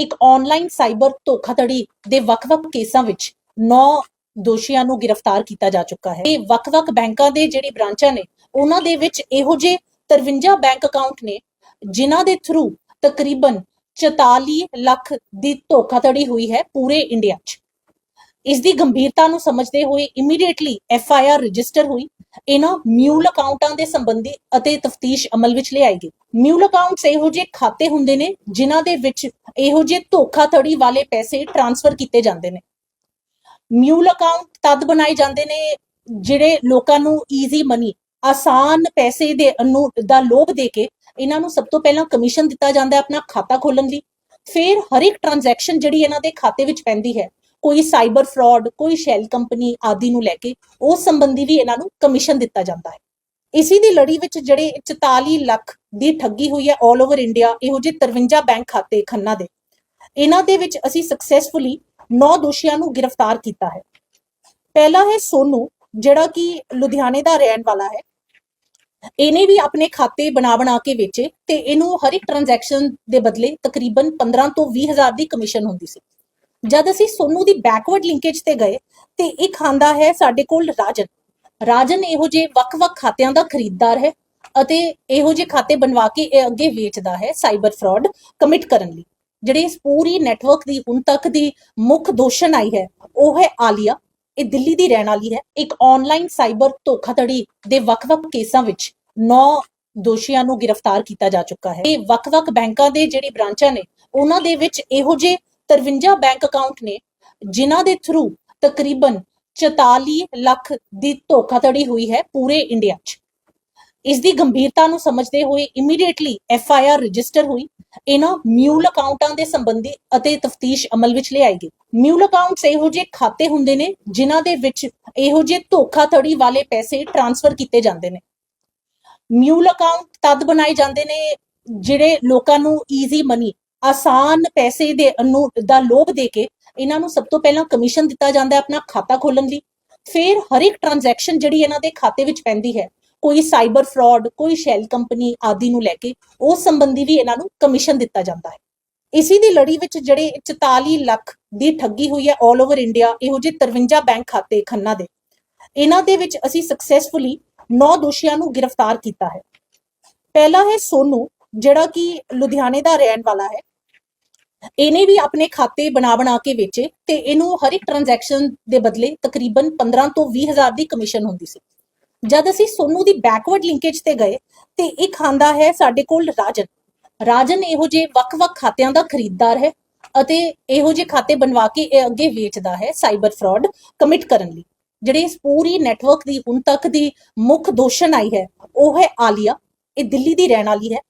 ਇੱਕ online cyber ਧੋਖਾਧੜੀ ਦੇ ਵੱਖ-ਵੱਖ ਕੇਸਾਂ ਵਿੱਚ 9 ਦੋਸ਼ੀਆਂ ਨੂੰ ਗ੍ਰਿਫਤਾਰ ਕੀਤਾ ਜਾ ਚੁੱਕਾ ਹੈ। ਇਹ ਵੱਖ-ਵੱਖ ਬੈਂਕਾਂ ਦੇ ਜਿਹੜੀ ਬ੍ਰਾਂਚਾਂ ਨੇ, ਉਹਨਾਂ ਦੇ ਵਿੱਚ ਇਹੋ ਜਿਹੇ 53 ਬੈਂਕ ਅਕਾਊਂਟ ਨੇ, ਜਿਨ੍ਹਾਂ ਦੇ ਥਰੂ ਤਕਰੀਬਨ 44 ਲੱਖ ਦੀ ਧੋਖਾਧੜੀ ਹੋਈ ਹੈ ਪੂਰੇ ਇੰਡੀਆ 'ਚ। ਇਸ ਦੀ ਗੰਭੀਰਤਾ ਨੂੰ ਸਮਝਦੇ ਹੋਏ immediately F I R register ਹੋਈ। ਇਹਨਾਂ ਮਿਊਲ ਅਕਾਊਂਟਾਂ ਦੇ ਸੰਬੰਧੀ ਅਤੇ ਤਫਤੀਸ਼ ਅਮਲ ਵਿੱਚ ਲਿਆਈ ਗਈ। ਮਿਊਲ ਅਕਾਊਂਟਸ ਇਹੋ ਜਿਹੇ ਖਾਤੇ ਹੁੰਦੇ ਨੇ ਜਿਨ੍ਹਾਂ ਦੇ ਵਿੱਚ ਇਹੋ ਜਿਹੇ ਧੋਖਾਧੜੀ ਵਾਲੇ ਪੈਸੇ ਟ੍ਰਾਂਸਫਰ ਕੀਤੇ ਜਾਂਦੇ ਨੇ। ਮਿਊਲ ਅਕਾਊਂਟ ਤਦ ਬਣਾਏ ਜਾਂਦੇ ਨੇ ਜਿਹੜੇ ਲੋਕਾਂ ਨੂੰ ਈਜ਼ੀ ਮਨੀ ਆਸਾਨ ਪੈਸੇ ਦੇ ਅਨੂ, ਦਾ ਲੋਭ ਦੇ ਕੇ ਇਹਨਾਂ ਨੂੰ ਸਭ ਤੋਂ ਪਹਿਲਾਂ ਕਮਿਸ਼ਨ ਦਿੱਤਾ ਜਾਂਦਾ ਹੈ ਆਪਣਾ ਖਾਤਾ ਖੋਲਣ ਲਈ। ਫਿਰ ਹਰ ਇੱਕ ਟ੍ਰਾਂਜੈਕਸ਼ਨ ਜਿਹੜੀ ਇਹਨਾਂ ਦੇ ਖਾਤੇ ਵਿੱਚ ਪੈਂਦੀ ਹੈ ਕੋਈ ਸਾਈਬਰ ਫਰਾਡ, ਕੋਈ ਸ਼ੈਲ ਕੰਪਨੀ ਆਦਿ ਨੂੰ ਲੈ ਕੇ ਉਸ ਸੰਬੰਧੀ ਵੀ ਇਹਨਾਂ ਨੂੰ ਕਮਿਸ਼ਨ ਦਿੱਤਾ ਜਾਂਦਾ ਹੈ। ਇਸੇ ਦੀ ਲੜੀ ਵਿੱਚ ਜਿਹੜੇ 44 ਲੱਖ ਦੀ ਠੱਗੀ ਹੋਈ ਹੈ 올 ਓਵਰ ਇੰਡੀਆ ਇਹੋ ਜਿਹੇ 53 ਬੈਂਕ ਖਾਤੇ ਖੰਨਾ ਦੇ। ਇਹਨਾਂ ਦੇ ਵਿੱਚ ਅਸੀਂ ਸਕਸੈਸਫੁਲੀ 9 ਦੋਸ਼ੀਆਂ ਨੂੰ ਗ੍ਰਿਫਤਾਰ ਕੀਤਾ ਹੈ। ਪਹਿਲਾ ਹੈ ਸੋਨੂ, ਜਿਹੜਾ ਕਿ ਲੁਧਿਆਣੇ ਦਾ ਰਹਿਣ ਵਾਲਾ ਹੈ। ਇਹਨੇ ਵੀ ਆਪਣੇ ਖਾਤੇ ਬਣਾ ਬਣਾ ਕੇ ਵੇਚੇ ਤੇ ਇਹਨੂੰ ਹਰ ਇੱਕ ਟ੍ਰਾਂਜੈਕਸ਼ਨ ਦੇ ਬਦਲੇ ਤਕਰੀਬਨ 15 ਤੋਂ 20 ਹਜ਼ਾਰ ਦੀ ਕਮਿਸ਼ਨ ਹੁੰਦੀ ਸੀ। ਜਦ ਅਸੀਂ ਸੋਨੂ ਦੀ ਬੈਕਵਰਡ ਲਿੰਕੇਜ ਤੇ ਗਏ, ਤੇ ਇਹ ਖਾਂਦਾ ਹੈ ਸਾਡੇ ਕੋਲ ਰਾਜਨ। ਰਾਜਨ ਇਹੋ ਜਿਹੇ ਵੱਖ-ਵੱਖ ਖਾਤਿਆਂ ਦਾ ਖਰੀਦਦਾਰ ਹੈ ਅਤੇ ਇਹੋ ਜਿਹੇ ਖਾਤੇ ਬਣਵਾ ਕੇ ਇਹ ਅੱਗੇ ਵੇਚਦਾ ਹੈ ਸਾਈਬਰ ਫਰਾਡ ਕਮਿਟ ਕਰਨ ਲਈ। ਜਿਹੜੇ ਇਸ ਪੂਰੀ ਨੈਟਵਰਕ ਦੀ ਹੁਣ ਤੱਕ ਦੀ ਮੁੱਖ ਦੋਸ਼ਣ ਆਈ ਹੈ, ਉਹ ਹੈ ਆਲੀਆ। ਇਹ ਦਿੱਲੀ ਦੀ ਰਹਿਣ ਵਾਲੀ ਹੈ। ਇੱਕ ਆਨਲਾਈਨ ਸਾਈਬਰ ਧੋਖਾਧੜੀ ਦੇ ਵੱਖ-ਵੱਖ ਕੇਸਾਂ ਵਿੱਚ 9 ਦੋਸ਼ੀਆਂ ਨੂੰ ਗ੍ਰਿਫਤਾਰ ਕੀਤਾ ਜਾ ਚੁੱਕਾ ਹੈ। ਇਹ ਵੱਖ-ਵੱਖ ਬੈਂਕਾਂ ਦੇ ਜਿਹੜੀ ਬ੍ਰਾਂਚਾਂ ਨੇ, ਉਹਨਾਂ ਦੇ ਵਿੱਚ ਇਹੋ ਜਿਹੇ 53 ਬੈਂਕ ਅਕਾਊਂਟ ਨੇ ਜਿਨ੍ਹਾਂ ਦੇ ਥਰੂ ਤਕਰੀਬਨ 44 ਲੱਖ ਦੀ ਧੋਖਾਧੜੀ ਹੋਈ ਹੈ ਪੂਰੇ ਇੰਡੀਆ 'ਚ। ਇਸ ਦੀ ਗੰਭੀਰਤਾ ਨੂੰ ਸਮਝਦੇ ਹੋਏ immediately F I R register ਹੋਈ। ਇਹਨਾਂ ਮਿਊਲ ਅਕਾਊਂਟਾਂ ਦੇ ਸੰਬੰਧੀ ਅਤੇ ਤਫਤੀਸ਼ ਅਮਲ ਵਿੱਚ ਲਿਆਈ ਗਈ। ਮਿਊਲ ਅਕਾਊਂਟਸ ਇਹੋ ਜਿਹੇ ਖਾਤੇ ਹੁੰਦੇ ਨੇ ਜਿਨ੍ਹਾਂ ਦੇ ਵਿੱਚ ਇਹੋ ਜਿਹੇ ਧੋਖਾਧੜੀ ਵਾਲੇ ਪੈਸੇ ਟ੍ਰਾਂਸਫਰ ਕੀਤੇ ਜਾਂਦੇ ਨੇ। ਮਿਊਲ ਅਕਾਊਂਟ ਤਦ ਬਣਾਏ ਜਾਂਦੇ ਨੇ ਜਿਹੜੇ ਲੋਕਾਂ ਨੂੰ ਈਜ਼ੀ ਮਨੀ ਆਸਾਨ ਪੈਸੇ ਦੇ ਅਨੂ, ਦਾ ਲੋਭ ਦੇ ਕੇ ਇਹਨਾਂ ਨੂੰ ਸਭ ਤੋਂ ਪਹਿਲਾਂ ਕਮਿਸ਼ਨ ਦਿੱਤਾ ਜਾਂਦਾ ਹੈ ਆਪਣਾ ਖਾਤਾ ਖੋਲਣ ਲਈ। ਫਿਰ ਹਰ ਇੱਕ ਟ੍ਰਾਂਜੈਕਸ਼ਨ ਜਿਹੜੀ ਇਹਨਾਂ ਦੇ ਖਾਤੇ ਵਿੱਚ ਪੈਂਦੀ ਹੈ, ਕੋਈ ਸਾਈਬਰ ਫਰਾਡ ਕੋਈ ਸ਼ੈਲ ਕੰਪਨੀ ਆਦਿ ਨੂੰ ਲੈ ਕੇ ਉਸ ਸੰਬੰਧੀ ਵੀ ਇਹਨਾਂ ਨੂੰ ਕਮਿਸ਼ਨ ਦਿੱਤਾ ਜਾਂਦਾ ਹੈ। ਇਸੇ ਦੀ ਲੜੀ ਵਿੱਚ ਜਿਹੜੇ 44 ਲੱਖ ਦੀ ਠੱਗੀ ਹੋਈ ਹੈ 올 ਓਵਰ ਇੰਡੀਆ ਇਹੋ ਜਿਹੇ 53 ਬੈਂਕ ਖਾਤੇ ਖੰਨਾ ਦੇ, ਇਹਨਾਂ ਦੇ ਵਿੱਚ ਅਸੀਂ ਸਕਸੈਸਫੁਲੀ 9 ਦੋਸ਼ੀਆਂ ਨੂੰ ਗ੍ਰਿਫਤਾਰ ਕੀਤਾ ਹੈ। ਪਹਿਲਾ ਹੈ ਸੋਨੂ, ਜਿਹੜਾ ਕਿ ਲੁਧਿਆਣੇ ਦਾ ਰਹਿਣ ਵਾਲਾ ਹੈ। ਇਹਨੇ ਵੀ ਆਪਣੇ ਖਾਤੇ ਬਣਾ ਬਣਾ ਕੇ ਵੇਚੇ ਤੇ ਇਹਨੂੰ ਹਰ ਇੱਕ ਟ੍ਰਾਂਜੈਕਸ਼ਨ ਦੇ ਬਦਲੇ ਤਕਰੀਬਨ 15 ਤੋਂ 20 ਹਜ਼ਾਰ ਦੀ ਕਮਿਸ਼ਨ ਹੁੰਦੀ ਸੀ। ਜਦ ਅਸੀਂ ਸੋਨੂ ਦੀ ਬੈਕਵਰਡ ਲਿੰਕੇਜ ਤੇ ਗਏ ਤੇ ਇਹ ਖਾਂਦਾ ਹੈ ਸਾਡੇ ਕੋਲ ਰਾਜਨ। ਰਾਜਨ ਇਹੋ ਜਿਹੇ ਵੱਖ-ਵੱਖ ਖਾਤਿਆਂ ਦਾ ਖਰੀਦਦਾਰ ਹੈ ਅਤੇ ਇਹੋ ਜਿਹੇ ਖਾਤੇ ਬਣਵਾ ਕੇ ਇਹ ਅੱਗੇ ਵੇਚਦਾ ਹੈ ਸਾਈਬਰ ਫਰਾਡ ਕਮਿਟ ਕਰਨ ਲਈ। ਜਿਹੜੇ ਇਸ ਪੂਰੀ ਨੈਟਵਰਕ ਦੀ ਹੁਣ ਤੱਕ ਦੀ ਮੁੱਖ ਦੋਸ਼ਣ ਆਈ ਹੈ, ਉਹ ਹੈ ਆਲੀਆ। ਇਹ ਦਿੱਲੀ ਦੀ ਰਹਿਣ ਵਾਲੀ ਹੈ।